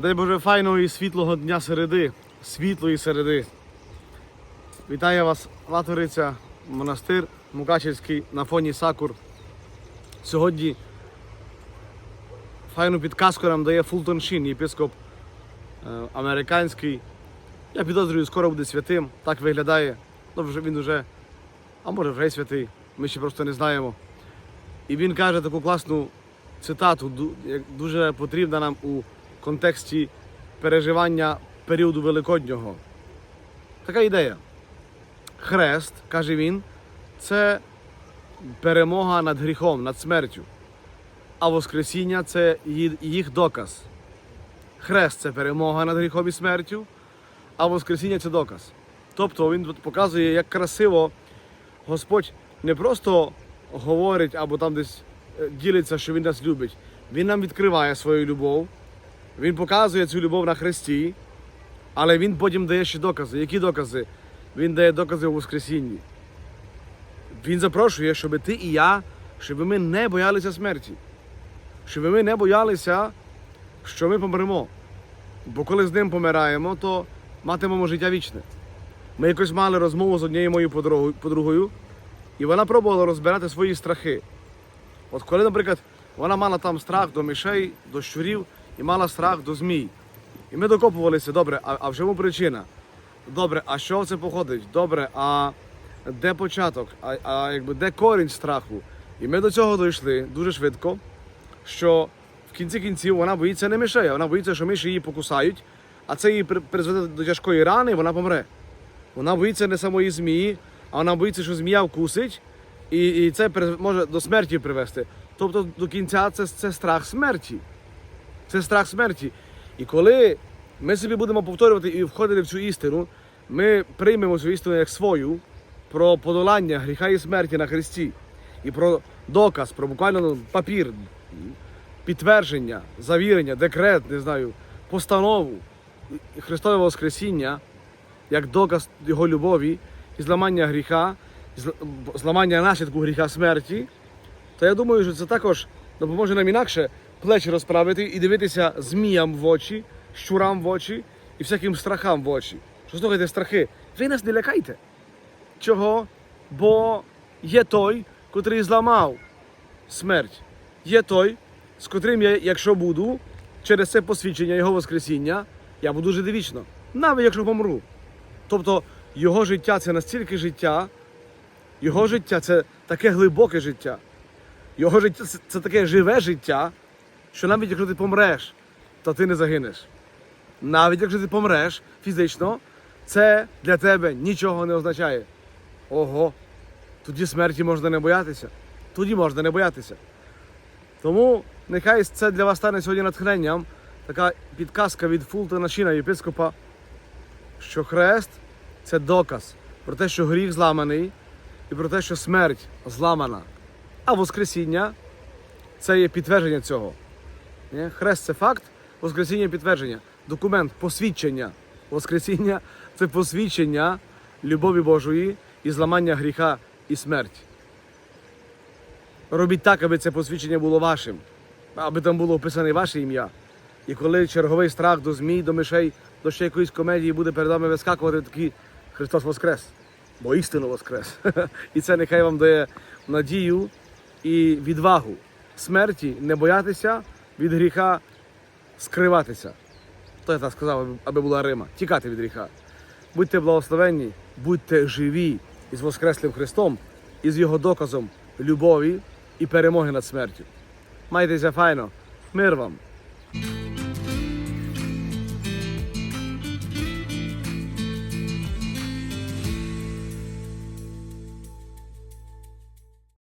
Дай Боже файного і світлого дня середи, світлої середи. Вітаю вас, Латориця, монастир Мукачевський на фоні Сакур. Сьогодні файну підказку нам дає Фултон Шін, єпископ е, американський. Я підозрюю, скоро буде святим. Так виглядає. Ну, вже він вже, а може вже й святий. Ми ще просто не знаємо. І він каже таку класну цитату, дуже потрібна нам у контексті переживання періоду Великоднього. Така ідея. Хрест, каже він, це перемога над гріхом, над смертю. А Воскресіння це їх доказ. Хрест це перемога над гріхом і смертю, а Воскресіння це доказ. Тобто він тут показує, як красиво Господь не просто говорить або там десь е, ділиться, що Він нас любить. Він нам відкриває свою любов, Він показує цю любов на Христі, але Він потім дає ще докази. Які докази? Він дає докази у Воскресінні. Він запрошує, щоб ти і я, щоб ми не боялися смерті, щоб ми не боялися, що ми помремо. Бо коли з ним помираємо, то матимемо життя вічне. Ми якось мали розмову з однією моєю подругою- і вона пробувала розбирати свої страхи. От коли, наприклад, вона мала там страх до мишей, до щурів і мала страх до змій. І ми докопувалися, добре, а, а в чому причина? Добре, а що це походить? Добре, а де початок? А, а якби де корінь страху? І ми до цього дійшли дуже швидко, що в кінці кінців вона боїться не мишей, вона боїться, що миші її покусають, а це її призведе до тяжкої рани, і вона помре. Вона боїться не самої змії, а вона боїться, що змія вкусить, і, і це може до смерті привести. Тобто до кінця це, це страх смерті. Це страх смерті. І коли ми собі будемо повторювати і входити в цю істину, ми приймемо цю істину як свою про подолання гріха і смерті на Христі, і про доказ, про буквально ну, папір, підтвердження, завірення, декрет, не знаю, постанову Христове Воскресіння як доказ Його любові і зламання гріха, зламання наслідку гріха смерті, то я думаю, що це також допоможе нам інакше плечі розправити і дивитися зміям в очі, щурам в очі і всяким страхам в очі. Що слухайте, страхи, ви нас не лякайте. Чого? Бо є той, котрий зламав смерть. Є той, з котрим я, якщо буду, через це посвідчення Його Воскресіння, я буду жити вічно, навіть якщо помру. Тобто його життя це настільки життя, його життя це таке глибоке життя. Його життя це, таке живе життя, що навіть якщо ти помреш, то ти не загинеш. Навіть якщо ти помреш фізично, це для тебе нічого не означає. Ого, тоді смерті можна не боятися. Тоді можна не боятися. Тому нехай це для вас стане сьогодні натхненням, така підказка від Фултона Шіна, єпископа, що хрест це доказ про те, що гріх зламаний, і про те, що смерть зламана. А Воскресіння це є підтвердження цього. Хрест це факт, Воскресіння підтвердження. Документ, посвідчення. Воскресіння це посвідчення любові Божої і зламання гріха і смерті. Робіть так, аби це посвідчення було вашим, аби там було описане ваше ім'я. І коли черговий страх до змій, до мишей, до ще якоїсь комедії буде перед вами вискакувати, такий Христос Воскрес, бо істину Воскрес. І це нехай вам дає надію і відвагу смерті не боятися, від гріха скриватися. То я так сказав, аби була Рима, тікати від гріха. Будьте благословенні, будьте живі із Воскреслим Христом і з Його доказом любові і перемоги над смертю. Майтеся файно, мир вам!